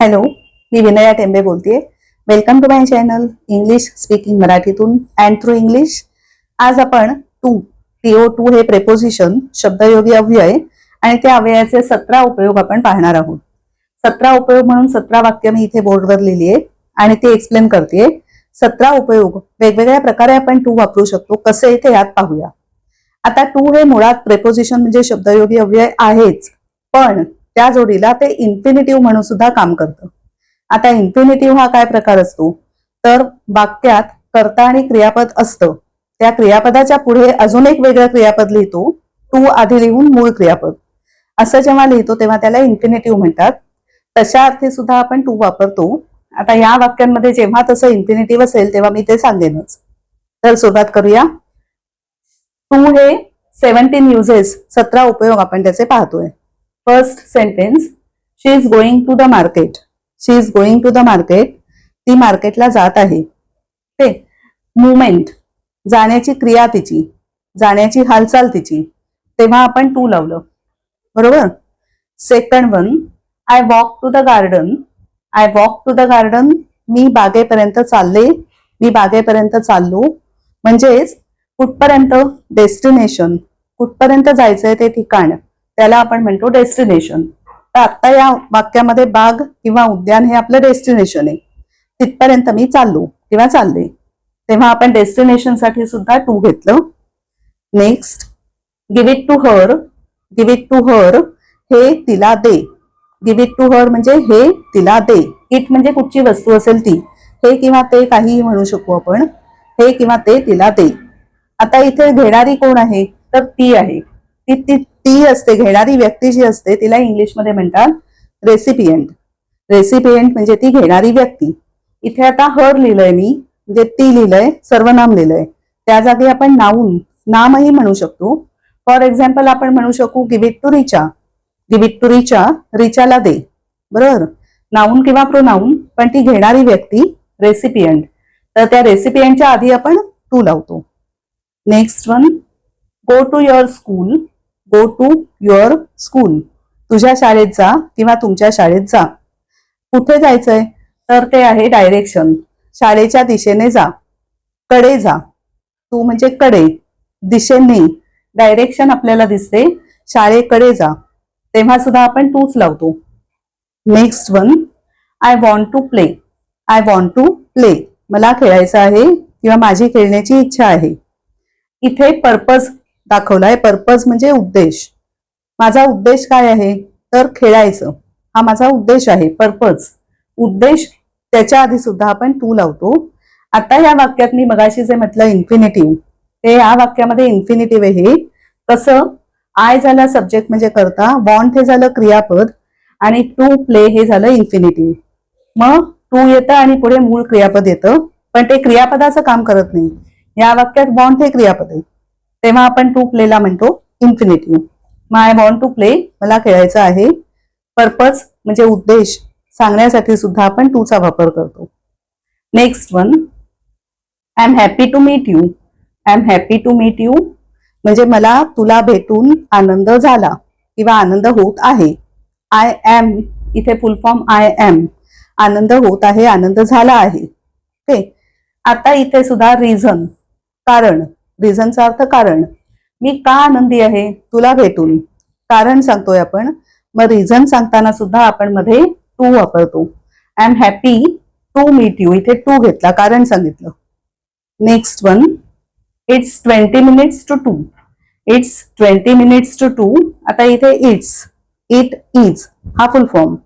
Hello मी विनया टेंबे बोलतेय. Welcome to my channel English speaking मराठीतून and through English आज आपण to T O to preposition शब्दयोगी अव्यय आणि त्या अव्ययाचे सतरा उपयोग आपण पाहणार आहोत. सतरा उपयोग म्हणून सतरा वाक्य मी इथे बोर्डवर लिहिली आहे आणि ते एक्सप्लेन करते सतरा उपयोग वेगवेगळ्या प्रकारे आपण टू वापरू शकतो. कसे ते यात पाहूया. आता टू हे मुळात प्रेपोजिशन म्हणजे शब्दयोगी अव्यय आहेच. पण त्या जोडीला ते इन्फिनिटिव्ह म्हणून सुद्धा काम करतं. आता इन्फिनिटिव्ह हा काय प्रकार असतो? तर वाक्यात कर्ता आणि क्रियापद असतं. त्या क्रियापदाच्या पुढे अजून एक वेगळं क्रियापद लिहितो. टू आधी लिहून मूळ क्रियापद. असं जेव्हा लिहितो तेव्हा त्याला इन्फिनिटिव्ह म्हणतात. तशा अर्थी सुद्धा आपण टू वापरतो. आता या वाक्यांमध्ये जेव्हा तसं इन्फिनिटिव्ह असेल तेव्हा मी ते सांगेनच. तर सुरुवात करूया. टू हे सेव्हन्टीन युजेस सतरा उपयोग आपण त्याचे पाहतोय. First sentence she is going to the market she is going to the market ती मार्केटला जात आहे. ते मुवमेंट जाण्याची क्रिया तिची जाण्याची हालचाल तिची. तेव्हा आपण टू लावलं. बरोबर? Second one I walk to the garden I walk to the garden मी बागेपर्यंत चालले. मी बागेपर्यंत चाललो. म्हणजेच कुठपर्यंत? डेस्टिनेशन कुठपर्यंत जायचंय ते ठिकाण. त्याला आपण म्हणतो डेस्टिनेशन तर आता या वाक्यामध्ये बाग किंवा उद्यान हे आपलं डेस्टिनेशन आहे. तिथपर्यंत मी चाललो किंवा चालले. तेव्हा आपण डेस्टिनेशनसाठी सुद्धा टू घेतलं. Next give it to her give it to her हे तिला दे. गिव इट टू हर म्हणजे हे तिला दे. इट म्हणजे कुठची वस्तू असेल ती. हे किंवा ते काहीही म्हणू शकू आपण. हे किंवा ते तिला दे. आता इथे घेणारी कोण आहे? तर ती आहे. ती ती ती असते घेणारी व्यक्ती जी असते तिला इंग्लिशमध्ये म्हणतात रेसिपियंट रेसिपियंट म्हणजे ती घेणारी व्यक्ती. इथे आता हर लिहिलंय मी म्हणजे ती लिहिलंय सर्वनाम लिहिलंय. त्या जागी आपण नाऊन नामही म्हणू शकतो. फॉर एक्झाम्पल आपण म्हणू शकू give it to Richa give it to Richa रिचाला दे. बरोबर? नाऊन किंवा प्रोनाऊन पण ती घेणारी व्यक्ती रेसिपियंट तर त्या रेसिपियंटच्या आधी आपण टू लावतो. Next one go to your school go to your school तुझ्या शाळेत जा किंवा तुमच्या शाळेत जा. कुठे जायचंय? तर ते आहे डायरेक्शन शाळेच्या दिशेने जा. कडे जा. तू म्हणजे कडे. दिशेने. डायरेक्शन आपल्याला दिसते. शाळेकडे जा. तेव्हा सुद्धा आपण तूच लावतो. Next one I want to play I want to play मला खेळायचं आहे किंवा माझी खेळण्याची इच्छा आहे. इथे पर्पज दाखवलाय. पर्पज म्हणजे उद्देश. माझा उद्देश काय आहे? तर खेळायचं. हा माझा उद्देश आहे. पर्पज उद्देश त्याच्या आधी सुद्धा आपण टू लावतो. आता या वाक्यात मी मगाशी जे म्हटलं इन्फिनिटिव्ह ते या वाक्यामध्ये इन्फिनिटिव्ह आहे कसं आय झाला सब्जेक्ट म्हणजे करता वॉन्ट हे झालं क्रियापद आणि टू प्ले हे झालं इन्फिनिटिव्ह मग टू येतं आणि पुढे मूळ क्रियापद येतं पण ते क्रियापदाचं काम करत नाही. या वाक्यात वॉन्ट हे क्रियापद आहे. तेव्हा आपण टू प्लेला म्हणतो infinity my I want to play मला खेळायचं आहे. पर्पज म्हणजे उद्देश सांगण्यासाठी सुद्धा आपण टूचा वापर करतो. Next one I am happy to meet you I am happy to meet you म्हणजे मला तुला भेटून आनंद झाला किंवा आनंद होत आहे. आय एम इथे फुल फॉर्म आय एम आनंद होत आहे आनंद झाला आहे. ओके आता इथे सुद्धा रिझन कारण रिझनचा अर्थ कारण. मी का आनंदी आहे? तुला भेटून. कारण सांगतोय आपण. मग रिझन सांगताना सुद्धा आपण मध्ये टू वापरतो. I am happy to meet you इथे टू घेतला कारण सांगितलं. Next one it's twenty minutes to two it's twenty minutes to two आता इथे इट्स इट इज हा full form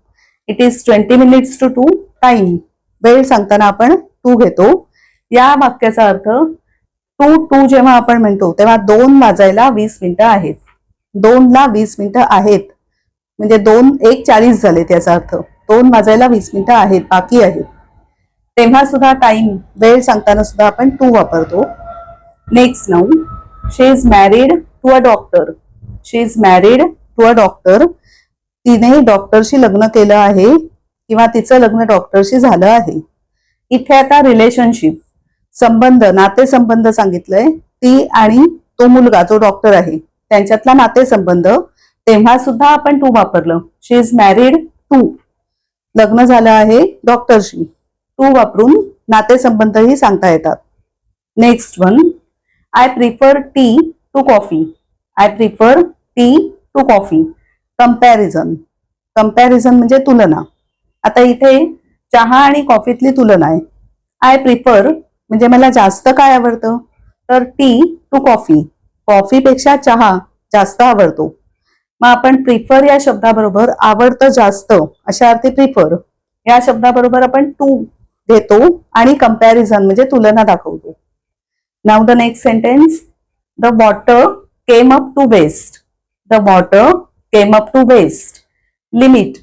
it is twenty minutes to two time वेळ सांगताना आपण टू घेतो. या वाक्याचा अर्थ टू टू जेव्हा आपण म्हणतो तेव्हा दोन वाजायला वीस मिनिटं आहेत. दोन ला वीस मिनिटं आहेत. म्हणजे दोन एक चाळीस झाले त्याचा अर्थ. दोन वाजायला वीस मिनिटं आहेत बाकी आहेत. तेव्हा सुद्धा टाइम वेळ सांगताना सुद्धा आपण टू वापरतो. Next now she is married to a doctor she is married to a doctor तिने डॉक्टरशी लग्न केलं आहे किंवा तिचं लग्न डॉक्टरशी झालं आहे. इथे आता रिलेशनशिप संबंध नातेसंबंध सांगितलंय. ती आणि तो मुलगा जो डॉक्टर आहे त्यांच्यातला नातेसंबंध तेव्हा सुद्धा आपण टू वापरलं. शी इज मॅरिड टू लग्न झालं आहे डॉक्टरशी टू वापरून नातेसंबंधही सांगता येतात. Next one I prefer tea to coffee I prefer tea to coffee comparison comparison म्हणजे तुलना. आता इथे चहा आणि कॉफीतली तुलना आहे. आय प्रिफर म्हणजे मला जास्त काय आवडतं? तर टी टू कॉफी. कॉफीपेक्षा चहा जास्त आवडतो. मग आपण प्रिफर या शब्दाबरोबर आवडतं जास्त अशा अर्थी प्रिफर. या शब्दाबरोबर आपण टू घेतो आणि कंपॅरिझन म्हणजे तुलना दाखवतो. Now the next sentence the water came up to waist the water came up to waist limit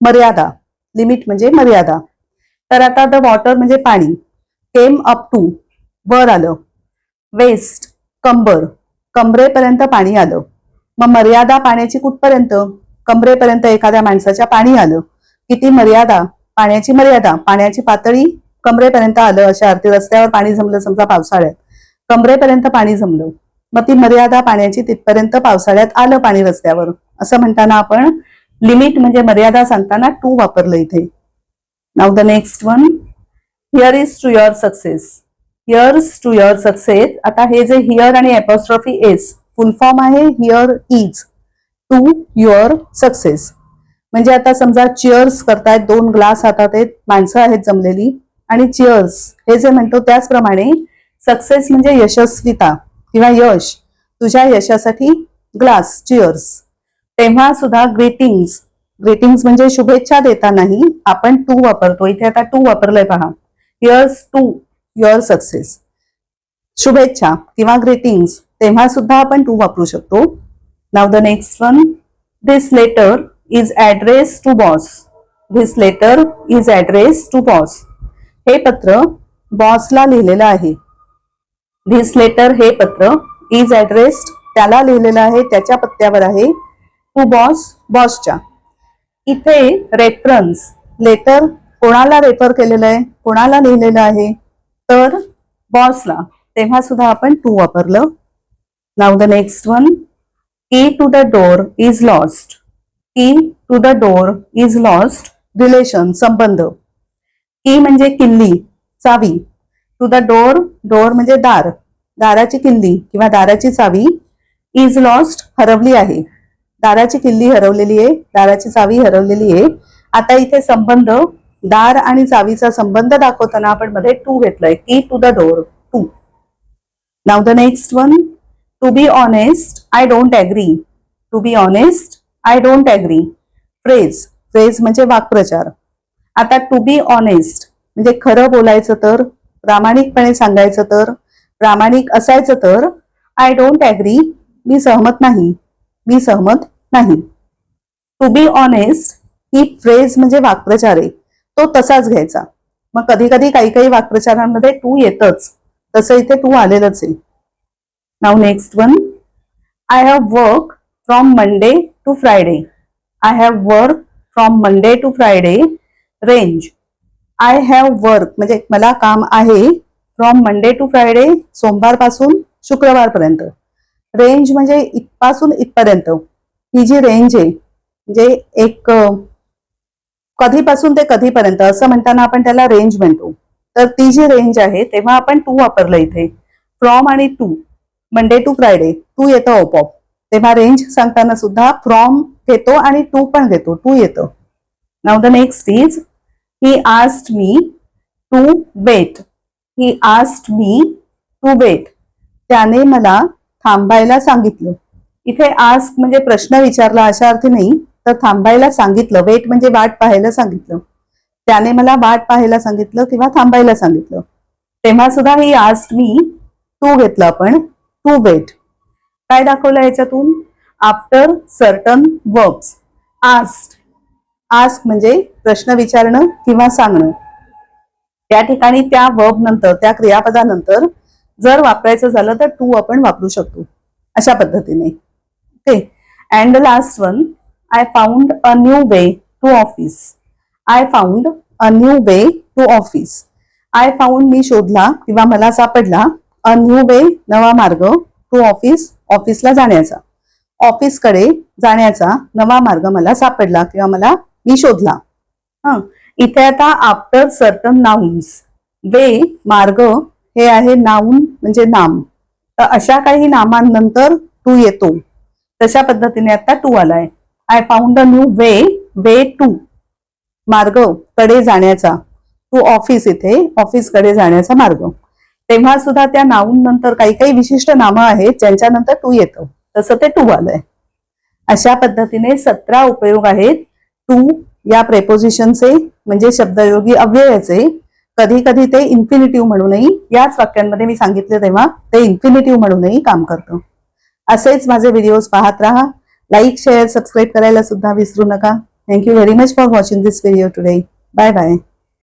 मर्यादा. लिमिट म्हणजे मर्यादा. तर आता द वॉटर म्हणजे पाणी. केम अप टू वर आलं. वेस्ट कंबर कंबरेपर्यंत पाणी आलं. मग मर्यादा पाण्याची कुठपर्यंत? कंबरेपर्यंत एखाद्या माणसाच्या पाणी आलं. किती मर्यादा? पाण्याची मर्यादा. पाण्याची पातळी कमरेपर्यंत आलं. अशा अर्थी रस्त्यावर पाणी जमलं समजा पावसाळ्यात. कमरेपर्यंत पाणी जमलं. मग ती मर्यादा पाण्याची तिथपर्यंत पावसाळ्यात आलं पाणी रस्त्यावर. असं म्हणताना आपण लिमिट म्हणजे मर्यादा सांगताना टू वापरलं इथे. Now the next one here is to your success here's to your success आता हे जे हिअर आणि एपॉस्ट्रॉफी एस फुल फॉर्म आहे. Here is to your success म्हणजे आता समजा चिअर्स करतायत दोन ग्लास हातात आहेत माणसं आहेत जमलेली. आणि चिअर्स हे जे म्हणतो त्याचप्रमाणे सक्सेस म्हणजे यशस्विता किंवा यश. तुझ्या यशासाठी ग्लास चिअर्स तेव्हा सुद्धा ग्रीटिंग्स ग्रीटिंग्स म्हणजे शुभेच्छा देतानाही आपण टू वापरतो. इथे आता टू वापरलंय पहा. हिअर्स टू युअर सक्सेस शुभेच्छा किंवा ग्रीटिंग्स तेव्हा सुद्धा आपण टू वापरू शकतो. Now the next one this letter is address to boss this letter is address to boss हे पत्र बॉसला लिहिलेलं आहे. धिस लेटर हे पत्र इज ऍड्रेस्ड त्याला लिहिलेलं आहे त्याच्या पत्त्यावर आहे. टू बॉस बॉसच्या इथे रेफरन्स लेटर कोणाला रेफर केलेलं आहे कोणाला लिहिलेलं आहे तर बॉसला तेव्हा सुद्धा आपण टू वापरलं. Now the next one key to the door is lost key to the door is lost relation संबंध. की म्हणजे किल्ली चावी. टू द डोर डोर म्हणजे दार. दाराची किल्ली किंवा दाराची चावी इज लॉस्ट हरवली आहे. दाराची किल्ली हरवलेली आहे दाराची चावी हरवलेली आहे. आता इथे संबंध दार आणि चावीचा संबंध दाखवताना आपण मध्ये टू घेतलाय. Key to the door to now the next one to be honest I don't agree to be honest I don't agree phrase phrase म्हणजे वाक्प्रचार. आता टू बी ऑनेस्ट म्हणजे खरं बोलायचं तर प्रामाणिकपणे सांगायचं तर प्रामाणिक असायचं तर आय डोंट ॲग्री मी सहमत नाही. मी सहमत नाही. टू बी ऑनेस्ट ही फ्रेज म्हणजे वाक्प्रचार आहे. तो तसाच घ्यायचा. मग कधी कधी काही काही वाक्प्रचारांमध्ये टू येतच. तसं इथे टू आलेलंच आहे. Now next one I have work from Monday to Friday I have work from Monday to Friday range I have work म्हणजे मला काम आहे फ्रॉम मंडे टू फ्रायडे सोमवारपासून शुक्रवारपर्यंत. रेंज म्हणजे इथपासून इथपर्यंत. ही जी रेंज आहे म्हणजे एक कधीपासून ते कधीपर्यंत असं म्हणताना आपण त्याला रेंज म्हणतो. तर ती जी रेंज आहे तेव्हा आपण टू वापरलं इथे. फ्रॉम आणि to Monday to Friday to येतं ओपॉप तेव्हा रेंज सांगताना सुद्धा फ्रॉम घेतो आणि टू पण घेतो. टू येतं. Now the next is he asked me to wait he asked me to wait त्याने मला थांबायला सांगितलं. इथे आस्क म्हणजे प्रश्न विचारला अशा अर्थी नाही. तर थांबायला सांगितलं. वेट म्हणजे वाट पाहायला सांगितलं. त्याने मला वाट पाहायला सांगितलं किंवा थांबायला सांगितलं. तेव्हा सुद्धा ही आस्ट मी टू घेतलं आपण. टू वेट काय दाखवलं याच्यातून? After certain verbs asked ask म्हणजे प्रश्न विचारणं किंवा सांगणं. त्या ठिकाणी त्या वर्ब नंतर त्या क्रियापदानंतर जर वापरायचं झालं तर टू आपण वापरू शकतो. अशा पद्धतीने. Okay and last one I found a new way to office I found a new way to office I found मी शोधला किंवा मला सापडला अ न्यू वे नवा मार्ग टू ऑफिस ऑफिसला जाण्याचा. ऑफिसकडे जाण्याचा नवा मार्ग मला सापडला किंवा मला मी शोधला. हा. इथे आता आफ्टर सर्टन नाउन्स वे मार्ग हे आहे नाऊन म्हणजे नाम. तर अशा काही नामांनंतर टू येतो. तशा पद्धतीने आता टू आलाय. I found a new way way to मार्गकडे जाण्याचा. टू ऑफिस इथे ऑफिसकडे जाण्याचा मार्ग. तेव्हा सुद्धा त्या नाऊन नंतर काही काही विशिष्ट नामं आहेत ज्यांच्या नंतर टू येतं. तसं ते टू आलंय. अशा पद्धतीने सतरा उपयोग आहेत. टू या प्रेपोजिशनचे म्हणजे शब्दयोगी अव्ययाचे कधी कधी ते इन्फिनिटिव्ह म्हणूनही याच वाक्यांमध्ये मी सांगितले तेव्हा ते इन्फिनिटिव्ह म्हणूनही काम करतं. असेच माझे व्हिडिओज पाहत राहा. लाईक शेअर सबस्क्राईब करायला सुद्धा विसरू नका. Thank you very much for watching this video today bye bye